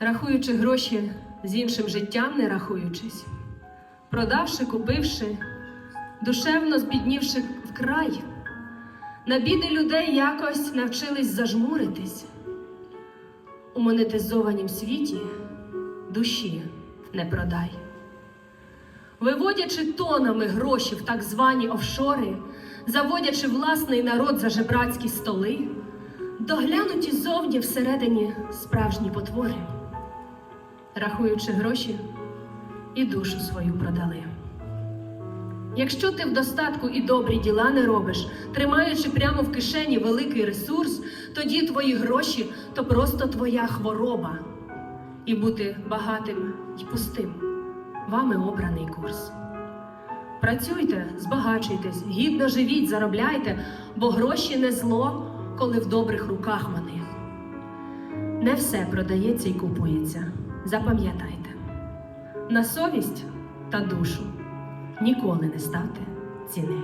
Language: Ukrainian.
рахуючи гроші з іншим життям не рахуючись, продавши, купивши, душевно збіднівши вкрай, на біди людей якось навчились зажмуритись. У монетизованім світі душі не продай. Виводячи тонами гроші в так звані офшори, заводячи власний народ за жебрацькі столи, доглянуті зовні всередині справжні потвори, рахуючи гроші, і душу свою продали. Якщо ти в достатку і добрі діла не робиш, тримаючи прямо в кишені великий ресурс, тоді твої гроші то просто твоя хвороба. І бути багатим і пустим вами обраний курс. Працюйте, збагачуйтесь, гідно живіть, заробляйте, бо гроші не зло, коли в добрих руках вони. Не все продається і купується. Запам'ятайте, на совість та душу ніколи не стати ціни.